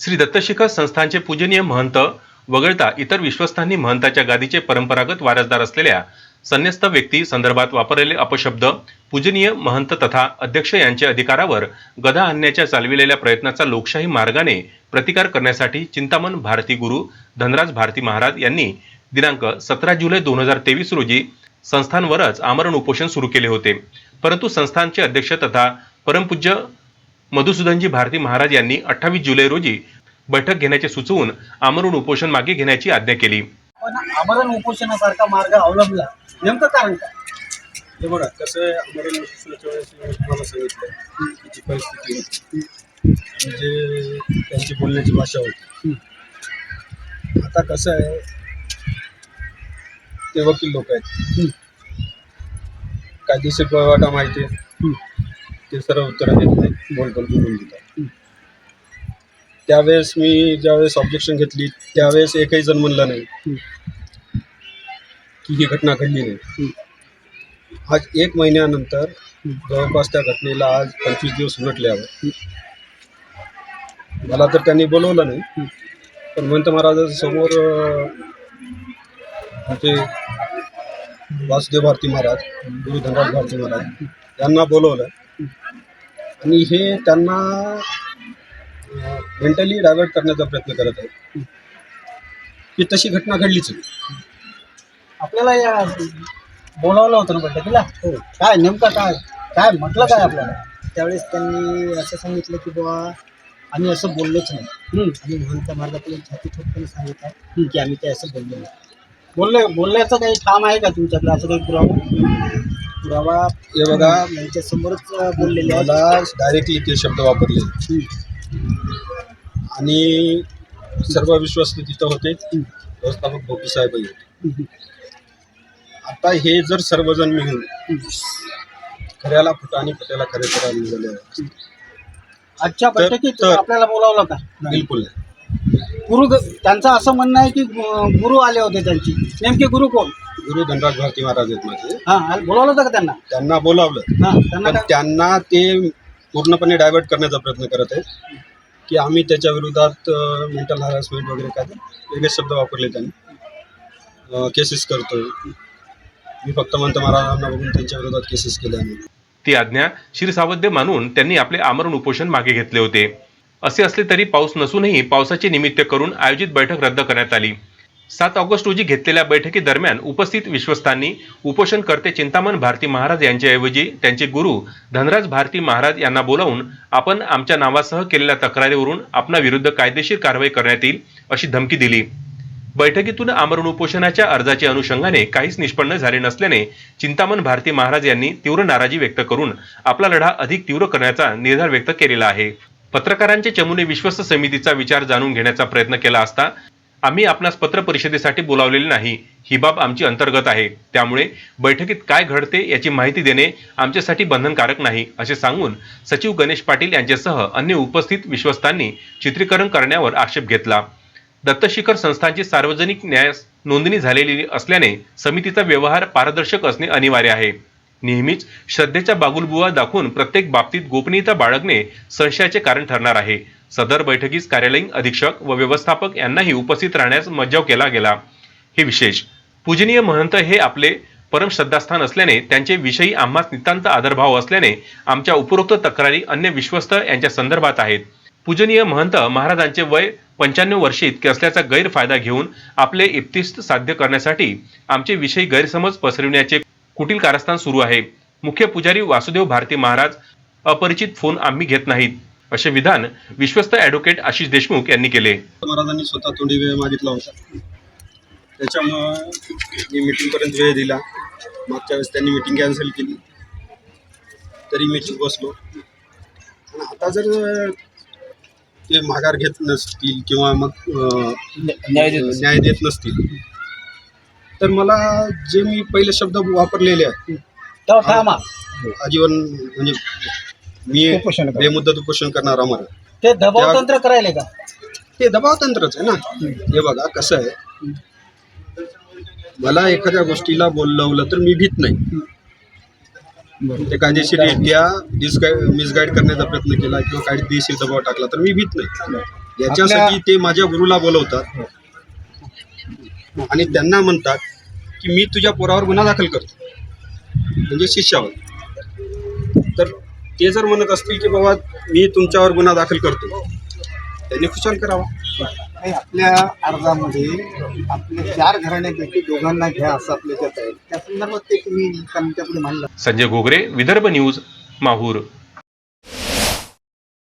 श्री दत्तशिखर संस्थानचे पूजनीय महंत वगळता इतर विश्वस्तांनी महंताच्या गादीचे परंपरागत वारसदार असलेल्या संन्यस्त व्यक्ती संदर्भात वापरलेले अपशब्द पूजनीय महंत तथा अध्यक्ष यांच्या अधिकारावर गदा आणण्याच्या चालविलेल्या प्रयत्नाचा लोकशाही मार्गाने प्रतिकार करण्यासाठी चिंतामण भारती गुरु धनराज भारती महाराज यांनी दिनांक सतरा जुलै दोन हजार तेवीस रोजी संस्थानवरच आमरण उपोषण सुरू केले होते. परंतु संस्थानचे अध्यक्ष तथा परमपूज्य मधुसूदनजी भारती महाराज यांनी अठ्ठावीस जुलै रोजी बैठक घेण्याचे सुचवून आमरण उपोषण मागे घेण्याची आज्ञा केली. पण आमरण उपोषणासारखा मार्ग अवलंबला. नेमकं कारण काय? हे बघा कसं आहे आम्हाला नोटिसच्या वेळेस मी तुम्हाला सांगितलं त्याची परिस्थिती होती म्हणजे त्यांची बोलण्याची भाषा होती. आता कसं आहे ते वकील लोक आहेत. कायदेशीर पवाटा माहिती आहे. ते सर्व उत्तरं देत नाही बोलबोल बोलून दिला. त्यावेळेस मी ज्यावेळेस ऑब्जेक्शन घेतली त्यावेळेस एकही जण म्हणलं नाही की ही घटना घडली नाही. आज एक महिन्यानंतर जवळपास त्या घटनेला आज पंचवीस दिवस उलटल्यावर मला तर त्यांनी बोलवलं नाही. पण महंत महाराजांसमोर आमचे वासुदेव भारती महाराज गुरु धनराज भारती महाराज यांना बोलवलं. आणि हे त्यांना मेंटली डायव्हर्ट करण्याचा प्रयत्न करत आहेत. की तशी घटना घडलीच नाही. आपल्याला या बोलावलं होतं ना बैठकीला? हो. काय नेमकं काय काय म्हटलं काय आपल्याला? त्यावेळेस त्यांनी असं सांगितलं की बुवा आम्ही असं बोललोच नाही. आणि म्हणता मार्ग आपल्याला छाती ठोकपणे सांगितलं की आम्ही ते असं बोललो नाही. बोलले बोलण्याचं काही ठाम आहे का तुमच्याकडे असं काही पुरावा? पुरावा हे बघा यांच्या समोरच बोललेले मला डायरेक्टली ते शब्द वापरले. आणि सर्व विश्वास तिथं होते. व्यवस्थापक भोपी साहेबही होते. आता हे जर सर्वजण मिळून खऱ्याला फुटा आणि फट्याला खरे करायला निघाले आहेत. आजच्या तर- बैठकीत तर- आपल्याला बोलावलं का? बिलकुल नाही. गुरु त्यांचं असं म्हणणं आहे की गुरु आले होते त्यांची. नेमके गुरु कोण? गुरु धनराज भारती महाराज आहेत माझे. हा बोलावलं होतं का त्यांना? त्यांना बोलावलं. हा त्यांना पण काय त्यांना ते पूर्णपणे डायव्हर्ट करण्याचा प्रयत्न करत आहेत. की आम्ही त्याच्या विरोधात मेंटल हॅरॅसमेंट वगैरे काय ते वेगळे शब्द वापरले त्यांनी. केसेस करतोय. मी फक्त म्हणतो महाराजांना बघून त्यांच्या विरोधात केसेस केल्या आम्ही. ती आज्ञा शिरसावद्य मानून त्यांनी आपले आमरण उपोषण मागे घेतले होते. असे असले तरी पाऊस नसूनही पावसाचे निमित्त करून आयोजित बैठक रद्द करण्यात आली. सात ऑगस्ट रोजी घेतलेल्या बैठकीदरम्यान उपस्थित विश्वस्तांनी उपोषणकर्ते चिंतामण भारती महाराज यांच्याऐवजी त्यांचे गुरु धनराज भारती महाराज यांना बोलावून आपण आमच्या नावासह केलेल्या तक्रारीवरून आपणा विरुद्ध कायदेशीर कारवाई करण्यात येईल अशी धमकी दिली. बैठकीतून आमरण उपोषणाच्या अर्जाच्या अनुषंगाने काहीच निष्पन्न झाले नसल्याने चिंतामण भारती महाराज यांनी तीव्र नाराजी व्यक्त करून आपला लढा अधिक तीव्र करण्याचा निर्धार व्यक्त केलेला आहे. पत्रकारांचे चमुने विश्वस्त समितीचा विचार जाणून घेण्याचा प्रयत्न केला असता आम्ही आपणास पत्र परिषदेसाठी बोलावलेले नाही. ही बाब आमची अंतर्गत आहे. त्यामुळे बैठकीत काय घडते याची माहिती देणे आमच्यासाठी बंधनकारक नाही असे सांगून सचिव गणेश पाटील यांच्यासह अन्य उपस्थित विश्वस्तांनी चित्रीकरण करण्यावर आक्षेप घेतला. दत्तशिखर संस्थांची सार्वजनिक न्यायास नोंदणी झालेली असल्याने समितीचा व्यवहार पारदर्शक असणे अनिवार्य आहे. नेहमीच श्रद्धेच्या बागुलबुवा दाखवून प्रत्येक बाबतीत गोपनीयता बाळगणे संशयाचे कारण ठरणार आहे. सदर बैठकीस कार्यालयीन अधीक्षक व व्यवस्थापक यांनाही उपस्थित राहण्यास मज्जाव केला गेला. हे विशेष. पूजनीय महंत हे आपले परम श्रद्धास्थान असल्याने त्यांचे विषयी आम्हास नितांत आदरभाव असल्याने आमच्या उपरोक्त तक्रारी अन्य विश्वस्त यांच्या संदर्भात आहेत. पूजनीय महंत महाराजांचे वय पंच्याण्णव वर्षे इतके असल्याचा गैरफायदा घेऊन आपले इप्तिस्त साध्य करण्यासाठी आमचे विषयी गैरसमज पसरविण्याचे कुटील कारस्थान सुरू आहे. मुख्य पुजारी वासुदेव भारती महाराज अपरिचित फोन आम्ही घेत नाहीत असे विधान विश्वस्त ॲडव्होकेट आशिष देशमुख यांनी केले. महाराजांनी स्वतः तोंडी वेळ मागितला होता. त्याच्यामुळं मी मीटिंगपर्यंत वेळ दिला. मागच्या वेळेस त्यांनी मीटिंग कॅन्सल केली. तरी मीटिंग बसलो. आता जर ते माघार घेत नसतील किंवा मग न्याय देत नसतील तर मला जे मी पहिले शब्द वापरलेले आहेत थांबा. आजीवन म्हणजे मी उपोषण करा. बेमुदत उपोषण करणार अमर ते दबाव तंत्र करायले का? ते दबाव तंत्रच आहे ना. हे बघा कसं आहे? मला एखाद्या गोष्टीला बोलवलं तर मी भीत नाही. ते डिसगाईड मिसगाईड करण्याचा प्रयत्न केला किंवा कायदेशीर दबाव टाकला तर मी भीत नाही. याच्यासाठी ते माझ्या गुरुला बोलवतात. आणि त्यांना म्हणतात की मी तुझ्या पोरावर गुन्हा दाखल करतो. म्हणजे शिष्यावर. तर ते जर म्हणत असतील की बाबा मी तुमच्यावर गुन्हा दाखल करतो त्यांनी खुशाल करावा. नाही, आपल्या अर्जामध्ये आपल्या चार घराण्यापैकी दोघांना घ्या असं आपल्या त्यात आहे. त्या संदर्भात ते तुम्ही त्यांच्यापुढे मांडलं संजय घोगरे विदर्भ न्यूज माहूर.